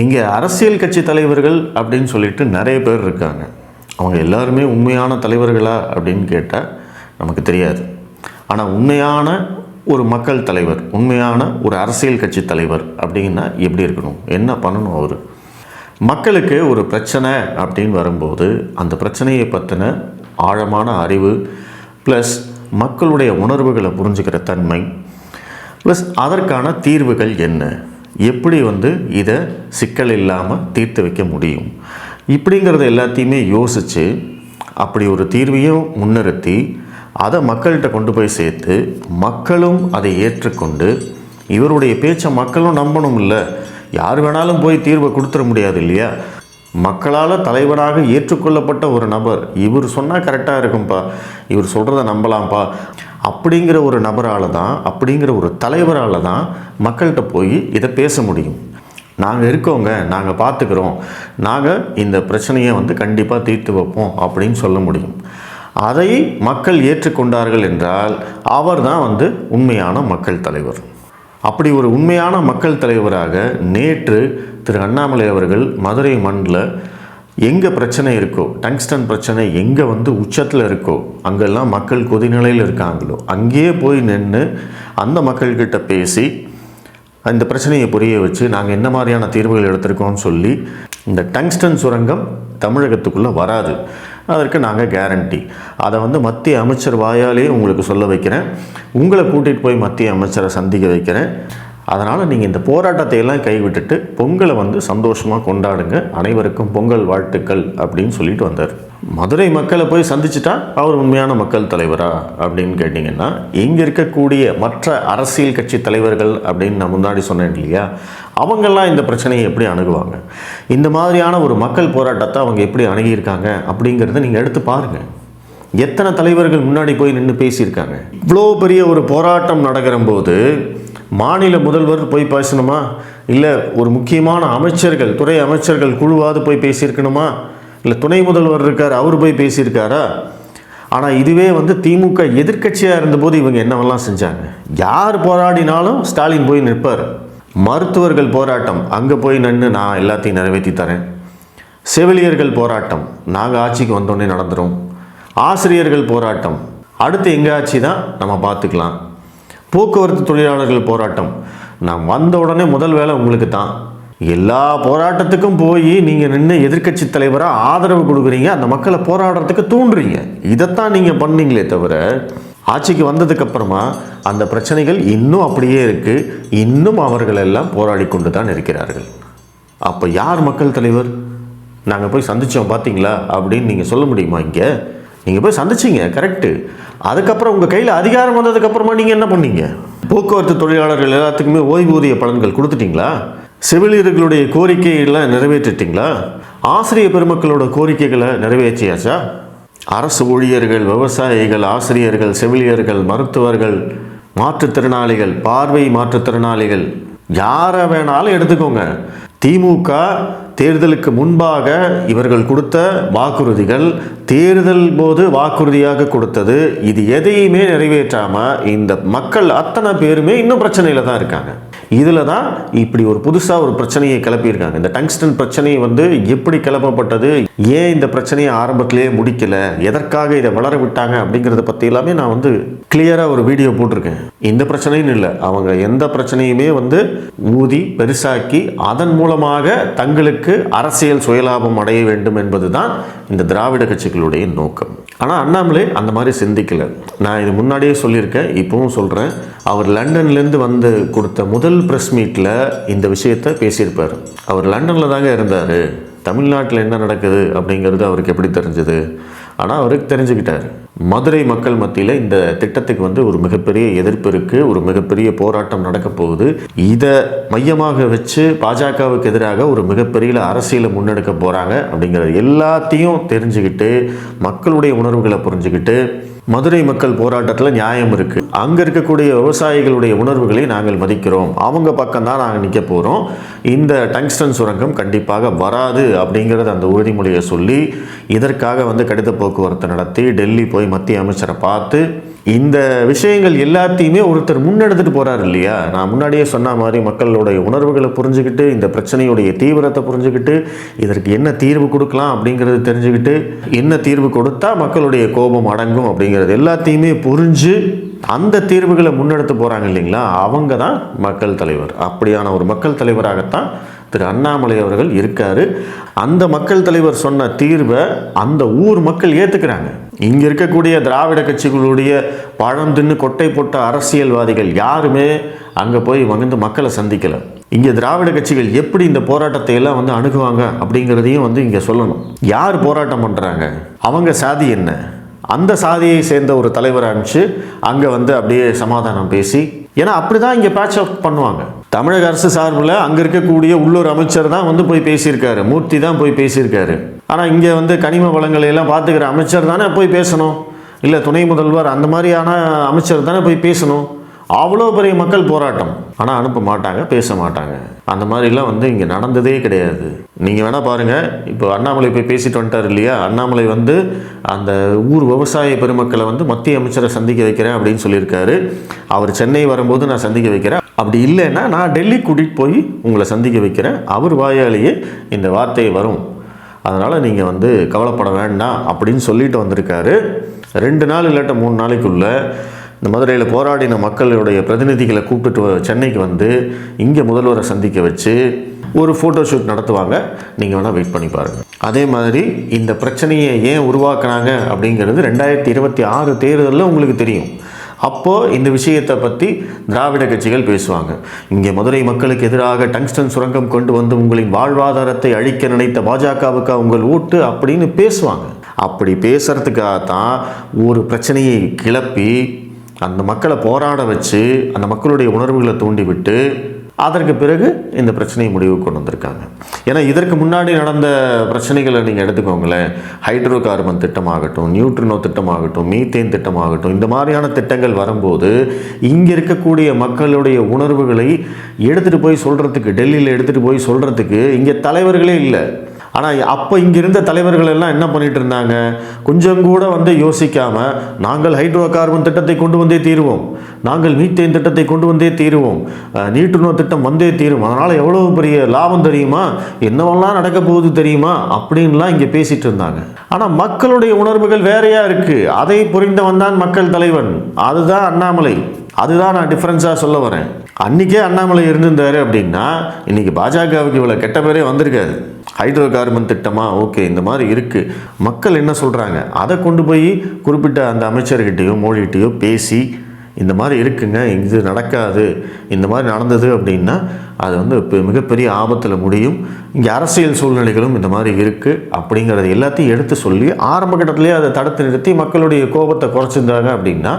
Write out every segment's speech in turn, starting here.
இங்கே அரசியல் கட்சி தலைவர்கள் அப்படின்னு சொல்லிட்டு நிறைய பேர் இருக்காங்க. அவங்க எல்லாருமே உண்மையான தலைவர்களா அப்படின்னு கேட்டால் நமக்கு தெரியாது. ஆனால் உண்மையான ஒரு மக்கள் தலைவர் உண்மையான ஒரு அரசியல் கட்சி தலைவர் அப்படின்னா எப்படி இருக்கணும்? என்ன பண்ணணும் அவர்? மக்களுக்கு ஒரு பிரச்சனை அப்படின்னு வரும்போது அந்த பிரச்சனையை பற்றின ஆழமான அறிவு ப்ளஸ் மக்களுடைய உணர்வுகளை புரிஞ்சுக்கிற தன்மை ப்ளஸ் அதற்கான தீர்வுகள் என்ன? எப்படி வந்து இதை சிக்கல் இல்லாமல் தீர்த்து வைக்க முடியும்? இப்படிங்கிறத எல்லாத்தையுமே யோசித்து அப்படி ஒரு தீர்வையும் முன்னிறுத்தி அதை மக்கள்கிட்ட கொண்டு போய் சேர்த்து மக்களும் அதை ஏற்றுக்கொண்டு இவருடைய பேச்சை மக்களும் நம்பணும் இல்லை யார் வேணாலும் போய் தீர்வை கொடுத்துட முடியாது இல்லையா? மக்களால் தலைவராக ஏற்றுக்கொள்ளப்பட்ட ஒரு நபர் இவர் சொன்னால் கரெக்டாக இருக்கும்ப்பா இவர் சொல்கிறத நம்பலாம்ப்பா. அப்படிங்கிற ஒரு நபரால் தான் அப்படிங்கிற ஒரு தலைவரால் தான் மக்கள்கிட்ட போய் இதை பேச முடியும். நாங்கள் இருக்கோங்க நாங்கள் பார்த்துக்கிறோம் நாங்கள் இந்த பிரச்சனையை வந்து கண்டிப்பாக தீர்த்து வைப்போம் அப்படின்னு சொல்ல முடியும். அதை மக்கள் ஏற்றுக்கொண்டார்கள் என்றால் அவர் தான் வந்து உண்மையான மக்கள் தலைவர். அப்படி ஒரு உண்மையான மக்கள் தலைவராக நேற்று திரு அண்ணாமலை அவர்கள் மதுரை மண்ணில் எங்கே பிரச்சனை இருக்கோ டங்ஸ்டன் பிரச்சனை எங்கே வந்து உச்சத்தில் இருக்கோ அங்கெல்லாம் மக்கள் கொதிநிலையில் இருக்காங்களோ அங்கேயே போய் நின்று அந்த மக்கள்கிட்ட பேசி இந்த பிரச்சனையை புரிய வச்சு நாங்கள் என்ன மாதிரியான தீர்வுகள் எடுத்திருக்கோம்னு சொல்லி இந்த டங்ஸ்டன் சுரங்கம் தமிழகத்துக்குள்ளே வராது. அதற்கு நாங்கள் கேரண்டி அதை வந்து மத்திய அமைச்சர் வாயாலே உங்களுக்கு சொல்ல வைக்கிறேன். உங்களை கூட்டிகிட்டு போய் மத்திய அமைச்சரை சந்திக்க வைக்கிறேன். அதனால் நீங்கள் இந்த போராட்டத்தை எல்லாம் கைவிட்டுட்டு பொங்கலை வந்து சந்தோஷமாக கொண்டாடுங்க. அனைவருக்கும் பொங்கல் வாழ்த்துக்கள் அப்படின்னு சொல்லிட்டு வந்தார். மதுரை மக்களை போய் சந்திச்சுட்டா அவர் உண்மையான மக்கள் தலைவரா அப்படின்னு கேட்டிங்கன்னா இங்கே இருக்கக்கூடிய மற்ற அரசியல் கட்சி தலைவர்கள் அப்படின்னு நான் முன்னாடி சொன்னேன் இல்லையா? அவங்கெல்லாம் இந்த பிரச்சனையை எப்படி அணுகுவாங்க? இந்த மாதிரியான ஒரு மக்கள் போராட்டத்தை அவங்க எப்படி அணுகியிருக்காங்க அப்படிங்கிறத நீங்கள் எடுத்து பாருங்கள் எத்தனை தலைவர்கள் முன்னாடி போய் நின்று பேசியிருக்காங்க? இவ்வளோ பெரிய ஒரு போராட்டம் நடக்கிற போது மாநில முதல்வர் போய் பேசணுமா? இல்லை ஒரு முக்கியமான அமைச்சர்கள் துறை அமைச்சர்கள் குழுவாவது போய் பேசியிருக்கணுமா? இல்லை துணை முதல்வர் இருக்கார் அவர் போய் பேசியிருக்காரா? ஆனால் இதுவே வந்து திமுக எதிர்க்கட்சியாக இருந்தபோது இவங்க என்னவெல்லாம் செஞ்சாங்க? யார் போராடினாலும் ஸ்டாலின் போய் நிற்பார். மருத்துவர்கள் போராட்டம் அங்கே போய் நின்று நான் எல்லாத்தையும் நிறைவேற்றி தரேன். செவிலியர்கள் போராட்டம் நாங்கள் ஆட்சிக்கு வந்தோடனே நடந்துடும் ஆசிரியர்கள் போராட்டம் அடுத்து எங்கள் ஆட்சி தான்? நம்ம பார்த்துக்கலாம். போக்குவரத்து தொழிலாளர்கள் போராட்டம். நான் வந்த உடனே முதல் வேலை உங்களுக்கு தான். எல்லா போராட்டத்துக்கும் போய் நீங்கள் நின்று எதிர்க்கட்சி தலைவராக ஆதரவு கொடுக்குறீங்க அந்த மக்களை போராடுறதுக்கு தூண்டுறீங்க. இதைத்தான் நீங்கள் பண்ணீங்களே தவிர ஆட்சிக்கு வந்ததுக்கப்புறமா அந்த பிரச்சனைகள் இன்னும் அப்படியே இருக்குது இன்னும் அவர்கள் எல்லாம் போராடி கொண்டு தான் இருக்கிறார்கள். அப்போ யார் மக்கள் தலைவர்? நாங்கள் போய் சந்தித்தோம் பார்த்தீங்களா அப்படின்னு நீங்கள் சொல்ல முடியுமா இங்கே? நீங்கள் போய் சந்திச்சிங்க கரெக்டு அதுக்கப்புறம் உங்கள் கையில் அதிகாரம் வந்ததுக்கப்புறமா நீங்கள் என்ன பண்ணீங்க? போக்குவரத்து தொழிலாளர்கள் எல்லாத்துக்குமே ஓய்வூதிய பலன்கள் கொடுத்துட்டீங்களா? செவிலியர்களுடைய கோரிக்கையெல்லாம் நிறைவேற்றிட்டீங்களா? ஆசிரியர் பெருமக்களோட கோரிக்கைகளை நிறைவேற்றியாச்சா? அரசு ஊழியர்கள் விவசாயிகள் ஆசிரியர்கள் செவிலியர்கள் மருத்துவர்கள் மாற்றுத்திறனாளிகள் பார்வை மாற்றுத்திறனாளிகள் யாரை வேணாலும் எடுத்துக்கோங்க. திமுக தேர்தலுக்கு முன்பாக இவர்கள் கொடுத்த வாக்குறுதிகள் தேர்தல் போது வாக்குறுதியாக கொடுத்தது. இது எதையுமே நிறைவேற்றாமல் இந்த மக்கள் அத்தனை பேருமே இன்னும் பிரச்சனையில தான் இருக்காங்க. இதில் தான் இப்படி ஒரு புதுசாக ஒரு பிரச்சனையை கிளப்பியிருக்காங்க. இந்த டங்ஸ்டன் பிரச்சனை வந்து எப்படி கிளப்பப்பட்டது? ஏன் இந்த பிரச்சனையை ஆரம்பத்திலேயே முடிக்கல? எதற்காக இதை வளர விட்டாங்க அப்படிங்கிறத பற்றி எல்லாமே நான் வந்து கிளியராக ஒரு வீடியோ போட்டிருக்கேன். இந்த பிரச்சனைன்னு இல்லை. அவங்க எந்த பிரச்சனையுமே வந்து ஊதி பெருசாக்கி அதன் மூலமாக தங்களுக்கு அரசியல் சுயலாபம் அடைய வேண்டும் என்பதுதான் இந்த திராவிட கட்சிகளுடைய நோக்கம். ஆனால் அண்ணாமலே அந்த மாதிரி சிந்திக்கல. நான் இது முன்னாடியே சொல்லியிருக்கேன் இப்பவும் சொல்கிறேன் அவர் லண்டன்லேருந்து வந்து கொடுத்த முதல் ப்ரெஸ் மீட்டில் இந்த விஷயத்தை பேசியிருப்பார். அவர் லண்டனில் தாங்க இருந்தார். தமிழ்நாட்டில் என்ன நடக்குது அப்படிங்கிறது அவருக்கு எப்படி தெரிஞ்சது? ஆனால் அவருக்கு தெரிஞ்சுக்கிட்டார். மதுரை மக்கள் மத்தியில் இந்த திட்டத்துக்கு வந்து ஒரு மிகப்பெரிய எதிர்ப்பு இருக்குது ஒரு மிகப்பெரிய போராட்டம் நடக்க போகுது. இதை மையமாக வச்சு பாஜகவுக்கு எதிராக ஒரு மிகப்பெரிய அரசியலை முன்னெடுக்க போகிறாங்க அப்படிங்கிறது எல்லாத்தையும் தெரிஞ்சுக்கிட்டு மக்களுடைய உணர்வுகளை புரிஞ்சுக்கிட்டு மதுரை மக்கள் போராட்டத்தில் நியாயம் இருக்குது அங்கே இருக்கக்கூடிய விவசாயிகளுடைய உணர்வுகளை நாங்கள் மதிக்கிறோம். அவங்க பக்கம் தான் நாங்கள் நிற்க போகிறோம் இந்த டங்ஸ்டன் சுரங்கம் கண்டிப்பாக வராது அப்படிங்கிறத அந்த உறுதிமொழியை சொல்லி இதற்காக வந்து கடித போக்குவரத்து நடத்தி டெல்லி போய் மத்திய அமைச்சரை பார்த்து இந்த விஷயங்கள் எல்லாத்தையுமே ஒருத்தர் முன்னெடுத்துட்டு போகிறார் இல்லையா? நான் முன்னாடியே சொன்ன மாதிரி மக்களுடைய உணர்வுகளை புரிஞ்சுக்கிட்டு இந்த பிரச்சனையுடைய தீவிரத்தை புரிஞ்சுக்கிட்டு இதற்கு என்ன தீர்வு கொடுக்கலாம் அப்படிங்கிறது தெரிஞ்சுக்கிட்டு என்ன தீர்வு கொடுத்தா மக்களுடைய கோபம் அடங்கும் அப்படிங்கிறது எல்லாத்தையுமே புரிஞ்சு அந்த தீர்வுகளை முன்னெடுத்து போறாங்க இல்லைங்களா? அவங்க தான் மக்கள் தலைவர். அப்படியான ஒரு மக்கள் தலைவராகத்தான் திரு அண்ணாமலை அவர்கள் இருக்காரு. அந்த மக்கள் தலைவர் சொன்ன தீர்வை அந்த ஊர் மக்கள் ஏற்றுக்கிறாங்க இங்கே இருக்கக்கூடிய திராவிட கட்சிகளுடைய பழம் தின்னு கொட்டை போட்ட அரசியல்வாதிகள் யாருமே அங்கே போய் வந்து மக்களை சந்திக்கலை. இங்கே திராவிட கட்சிகள் எப்படி இந்த போராட்டத்தை எல்லாம் வந்து அணுகுவாங்க அப்படிங்கிறதையும் வந்து இங்கே சொல்லணும். யார் போராட்டம் பண்ணுறாங்க அவங்க சாதி என்ன? அந்த சாதியை சேர்ந்த ஒரு தலைவரை அனுப்பிச்சு அங்கே வந்து அப்படியே சமாதானம் பேசி ஏன்னா அப்படி தான் இங்கே பேட்ச் அப் பண்ணுவாங்க. தமிழக அரசு சார்பில் அங்கே இருக்கக்கூடிய உள்ளூர் அமைச்சர் தான் வந்து போய் பேசியிருக்காரு. மூர்த்தி தான் போய் பேசியிருக்காரு. ஆனால் இங்கே வந்து கனிம வளங்களை எல்லாம் பார்த்துக்கிற அமைச்சர் தானே போய் பேசணும். இல்லை துணை முதல்வர் அந்த மாதிரியான அமைச்சர் தானே போய் பேசணும். அவ்வளோ பெரிய மக்கள் போராட்டம். ஆனால் அனுப்ப மாட்டாங்க பேச மாட்டாங்க. அந்த மாதிரிலாம் வந்து இங்கே நடந்ததே கிடையாது. நீங்கள் வேணால் பாருங்கள் இப்போ அண்ணாமலை போய் பேசிட்டு வந்துட்டார் இல்லையா? அண்ணாமலை வந்து அந்த ஊர் விவசாய பெருமக்களை வந்து மத்திய அமைச்சரை சந்திக்க வைக்கிறேன் அப்படின்னு சொல்லியிருக்காரு. அவர் சென்னை வரும்போது நான் சந்திக்க வைக்கிறேன். அப்படி இல்லைன்னா நான் டெல்லி கூட்டிகிட்டு போய் உங்களை சந்திக்க வைக்கிறேன். அவர் வாயாலேயே இந்த வார்த்தை வரும். அதனால் நீங்கள் வந்து கவலைப்பட வேண்டாம் அப்படின்னு சொல்லிட்டு வந்திருக்காரு. ரெண்டு நாள் இல்லாட்ட மூணு நாளைக்குள்ளே இந்த மதுரையில் போராடின மக்களுடைய பிரதிநிதிகளை கூப்பிட்டுட்டு சென்னைக்கு வந்து இங்கே முதல்வரை சந்திக்க வச்சு ஒரு ஃபோட்டோ ஷூட் நடத்துவாங்க. நீங்கள் வேணால் வெயிட் பண்ணி பாருங்கள் அதே மாதிரி இந்த பிரச்சனையை ஏன் உருவாக்குனாங்க அப்படிங்கிறது ரெண்டாயிரத்தி இருபத்தி ஆறு தேர்தலில் உங்களுக்கு தெரியும். அப்போது இந்த விஷயத்தை பற்றி திராவிட கட்சிகள் பேசுவாங்க. இங்கே மதுரை மக்களுக்கு எதிராக டங்ஸ்டன் சுரங்கம் கொண்டு வந்து உங்களின் வாழ்வாதாரத்தை அழிக்க நினைத்த பாஜகவுக்கு உங்கள் ஓட்டு அப்படின்னு பேசுவாங்க. அப்படி பேசுகிறதுக்காக தான் ஒரு பிரச்சனையை கிளப்பி அந்த மக்களை போராட வச்சு அந்த மக்களுடைய உணர்வுகளை தூண்டிவிட்டு அதற்கு பிறகு இந்த பிரச்சனையை முடிவுக்கு கொண்டு வந்திருக்காங்க. ஏன்னா இதற்கு முன்னாடி நடந்த பிரச்சனைகளை நீங்கள் எடுத்துக்கோங்களேன். ஹைட்ரோ கார்பன் திட்டமாகட்டும் நியூட்ரினோ திட்டமாகட்டும் மீத்தேன் திட்டமாகட்டும் இந்த மாதிரியான திட்டங்கள் வரும்போது இங்கே இருக்கக்கூடிய மக்களுடைய உணர்வுகளை எடுத்துகிட்டு போய் சொல்கிறதுக்கு டெல்லியில் எடுத்துகிட்டு போய் சொல்கிறதுக்கு இங்கே தலைவர்களே இல்லை. ஆனால் அப்போ இங்கே இருந்த தலைவர்கள் எல்லாம் என்ன பண்ணிட்டு இருந்தாங்க? கொஞ்சம் கூட வந்து யோசிக்காமல் நாங்கள் ஹைட்ரோ கார்பன் திட்டத்தை கொண்டு வந்தே தீருவோம். நாங்கள் மீத்தேன் திட்டத்தை கொண்டு வந்தே தீருவோம். நீட்டுணர் திட்டம் வந்தே தீரும். அதனால் எவ்வளோ பெரிய லாபம் தெரியுமா? என்னவெல்லாம் நடக்க போகுது தெரியுமா? அப்படின்லாம் இங்கே பேசிட்டு இருந்தாங்க. ஆனால் மக்களுடைய உணர்வுகள் வேறையாக இருக்குது அதை புரிந்தவன் தான் மக்கள் தலைவன். அதுதான் அண்ணாமலை. அதுதான் நான் டிஃப்ரென்ஸாக சொல்ல வரேன். அன்றைக்கே அண்ணாமலை இருந்திருந்தாரு அப்படின்னா இன்னைக்கு பாஜகவுக்கு இவ்வளோ கெட்ட பேரே வந்திருக்காது. ஹைட்ரோ கார்பன் திட்டமாக ஓகே இந்த மாதிரி இருக்குது மக்கள் என்ன சொல்கிறாங்க அதை கொண்டு போய் குறிப்பிட்ட அந்த அமைச்சர்கிட்டயோ மோடிகிட்டயோ பேசி இந்த மாதிரி இருக்குங்க இது நடக்காது இந்த மாதிரி நடந்தது அப்படின்னா அது வந்து இப்போ மிகப்பெரிய ஆபத்தில் முடியும். இங்கே அரசியல் சூழ்நிலைகளும் இந்த மாதிரி இருக்குது அப்படிங்கிறத எல்லாத்தையும் எடுத்து சொல்லி ஆரம்ப கட்டத்திலேயே அதை தடுத்து நிறுத்தி மக்களுடைய கோபத்தை குறைச்சிருந்தாங்க அப்படின்னா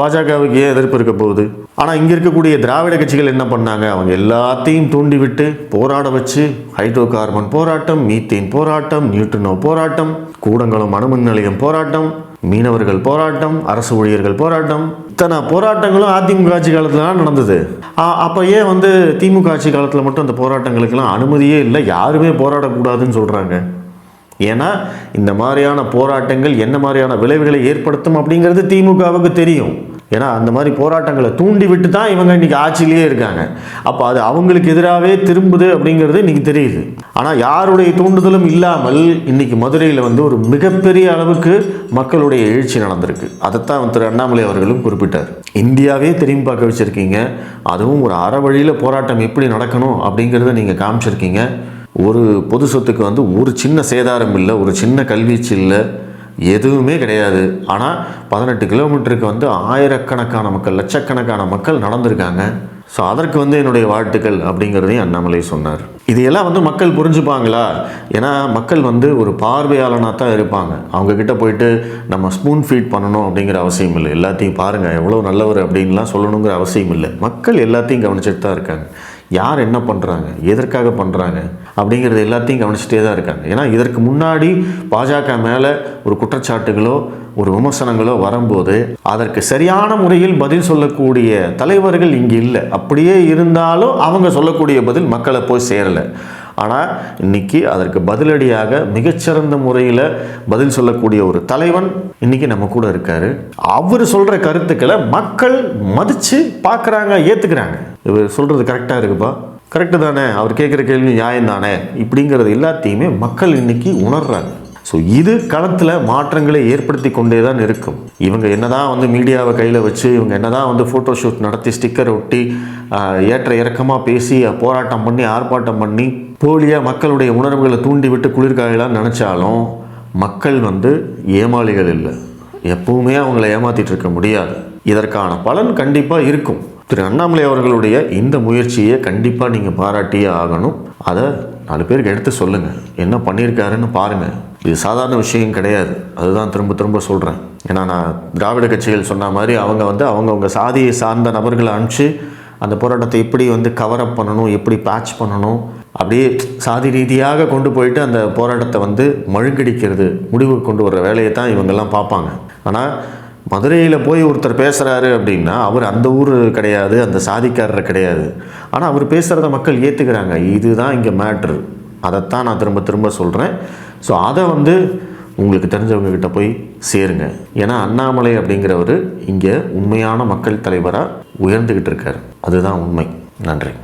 பாஜகவுக்கு ஏன் எதிர்ப்பு இருக்க போகுது? ஆனால் இங்கே இருக்கக்கூடிய திராவிட கட்சிகள் என்ன பண்ணாங்க? அவங்க எல்லாத்தையும் தூண்டிவிட்டு போராட வச்சு ஹைட்ரோ கார்பன் போராட்டம் மீத்தேன் போராட்டம் நியூட்ரினோ போராட்டம் கூடங்குளம் அணுமின் நிலையம் போராட்டம் மீனவர்கள் போராட்டம் அரசு ஊழியர்கள் போராட்டம் இத்தனை போராட்டங்களும் அதிமுக ஆட்சி காலத்தில் தான் நடந்தது. அப்போ ஏன் வந்து திமுக ஆட்சி காலத்தில் மட்டும் அந்த போராட்டங்களுக்கெல்லாம் அனுமதியே இல்லை? யாருமே போராடக்கூடாதுன்னு சொல்கிறாங்க ஏன்னா இந்த மாதிரியான போராட்டங்கள் என்ன மாதிரியான விளைவுகளை ஏற்படுத்தும் அப்படிங்கிறது திமுகவுக்கு தெரியும். ஏன்னா அந்த மாதிரி போராட்டங்களை தூண்டி விட்டு தான் இவங்க இன்றைக்கி ஆட்சியிலேயே இருக்காங்க. அப்போ அது அவங்களுக்கு எதிராகவே திரும்புது அப்படிங்கிறது இன்றைக்கி தெரியுது. ஆனால் யாருடைய தூண்டுதலும் இல்லாமல் இன்றைக்கி மதுரையில் வந்து ஒரு மிகப்பெரிய அளவுக்கு மக்களுடைய எழுச்சி நடந்திருக்கு. அதைத்தான் திரு அண்ணாமலை அவர்களும் குறிப்பிட்டார். இந்தியாவே திரும்பி பார்க்க வச்சுருக்கீங்க. அதுவும் ஒரு அற வழியில் போராட்டம் எப்படி நடக்கணும் அப்படிங்கிறத நீங்கள் காமிச்சிருக்கீங்க. ஒரு பொது சொத்துக்கு வந்து ஒரு சின்ன சேதாரம் இல்லை ஒரு சின்ன கல்வீச்சு இல்லை எதுவுமே கிடையாது. ஆனால் பதினெட்டு கிலோமீட்டருக்கு வந்து ஆயிரக்கணக்கான மக்கள் லட்சக்கணக்கான மக்கள் நடந்திருக்காங்க. ஸோ அதற்கு வந்து என்னுடைய வாழ்த்துக்கள் அப்படிங்கிறதையும் அண்ணாமலை சொன்னார். இதையெல்லாம் வந்து மக்கள் புரிஞ்சுப்பாங்களா? ஏன்னா மக்கள் வந்து ஒரு பார்வையாளனாக தான் இருப்பாங்க. அவங்கக்கிட்ட போயிட்டு நம்ம ஸ்பூன் ஃபீட் பண்ணணும் அப்படிங்கிற அவசியம் இல்லை. எல்லாத்தையும் பாருங்கள் எவ்வளோ நல்லவர் அப்படின்லாம் சொல்லணுங்கிற அவசியம் இல்லை. மக்கள் எல்லாத்தையும் கவனிச்சுட்டு தான் இருக்காங்க. யார் என்ன பண்ணுறாங்க எதற்காக பண்ணுறாங்க அப்படிங்கிறது எல்லாத்தையும் கவனிச்சுட்டே தான் இருக்காங்க. ஏன்னா இதற்கு முன்னாடி பாஜக மேலே ஒரு குற்றச்சாட்டுகளோ ஒரு விமர்சனங்களோ வரும்போது அதற்கு சரியான முறையில் பதில் சொல்லக்கூடிய தலைவர்கள் இங்கே இல்லை. அப்படியே இருந்தாலும் அவங்க சொல்லக்கூடிய பதில் மக்களை போய் சேரலை. ஆனால் இன்னைக்கு அதற்கு பதிலடியாக மிகச்சிறந்த முறையில் பதில் சொல்லக்கூடிய ஒரு தலைவன் இன்னைக்கு நம்ம கூட இருக்காரு. அவர் சொல்கிற கருத்துக்களை மக்கள் மதித்து பார்க்குறாங்க ஏற்றுக்கிறாங்க இவர் சொல்கிறது கரெக்டாக இருக்குப்பா. கரெக்டு தானே. அவர் கேட்குற கேள்வி நியாயம் தானே இப்படிங்கிறது எல்லாத்தையுமே மக்கள் இன்னைக்கு உணர்றாங்க. ஸோ இது களத்தில் மாற்றங்களை ஏற்படுத்தி கொண்டே தான் இருக்கும். இவங்க என்னதான் வந்து மீடியாவை கையில் வச்சு இவங்க என்னதான் வந்து ஃபோட்டோ ஷூட் நடத்தி ஸ்டிக்கர் ஒட்டி ஏற்ற இறக்கமாக பேசி போராட்டம் பண்ணி ஆர்ப்பாட்டம் பண்ணி போலியாக மக்களுடைய உணர்வுகளை தூண்டிவிட்டு குளிர்காயலாம் நினச்சாலும் மக்கள் வந்து ஏமாளிகள் இல்லை. எப்பவுமே அவங்கள ஏமாத்திட்டு இருக்க முடியாது. இதற்கான பலன் கண்டிப்பாக இருக்கும். திரு அண்ணாமலை அவர்களுடைய இந்த முயற்சியை கண்டிப்பாக நீங்கள் பாராட்டியே ஆகணும். அதை நாலு பேருக்கு எடுத்து சொல்லுங்கள் என்ன பண்ணியிருக்காருன்னு பாருங்கள் இது சாதாரண விஷயம் கிடையாது. அதுதான் திரும்ப திரும்ப சொல்கிறேன் ஏன்னா நான் திராவிட கட்சிகள் சொன்ன மாதிரி அவங்க வந்து அவங்கவுங்க சாதியை சார்ந்த நபர்களை அனுப்பிச்சு அந்த போராட்டத்தை எப்படி வந்து கவர் அப் பண்ணணும் எப்படி பேட்ச் பண்ணணும் அப்படியே சாதி ரீதியாக கொண்டு போயிட்டு அந்த போராட்டத்தை வந்து மழுங்கடிக்கிறது முடிவுக்கு கொண்டு வர்ற வேலையை தான் இவங்கெல்லாம் பார்ப்பாங்க. ஆனால் மதுரையில் போய் ஒருத்தர் பேசுகிறாரு அப்படின்னா அவர் அந்த ஊர் கிடையாது அந்த சாதிக்காரர் கிடையாது. ஆனால் அவர் பேசுகிறத மக்கள் ஏற்றுக்கிறாங்க இதுதான் இங்கே மேட்ரு அதைத்தான் நான் திரும்ப திரும்ப சொல்கிறேன் ஸோ அதை வந்து உங்களுக்கு தெரிஞ்சவங்க கிட்ட போய் சேருங்க. ஏன்னா அண்ணாமலை அப்படிங்கிறவர் இங்கே உண்மையான மக்கள் தலைவராக உயர்ந்துக்கிட்டு இருக்கார். அதுதான் உண்மை. நன்றி.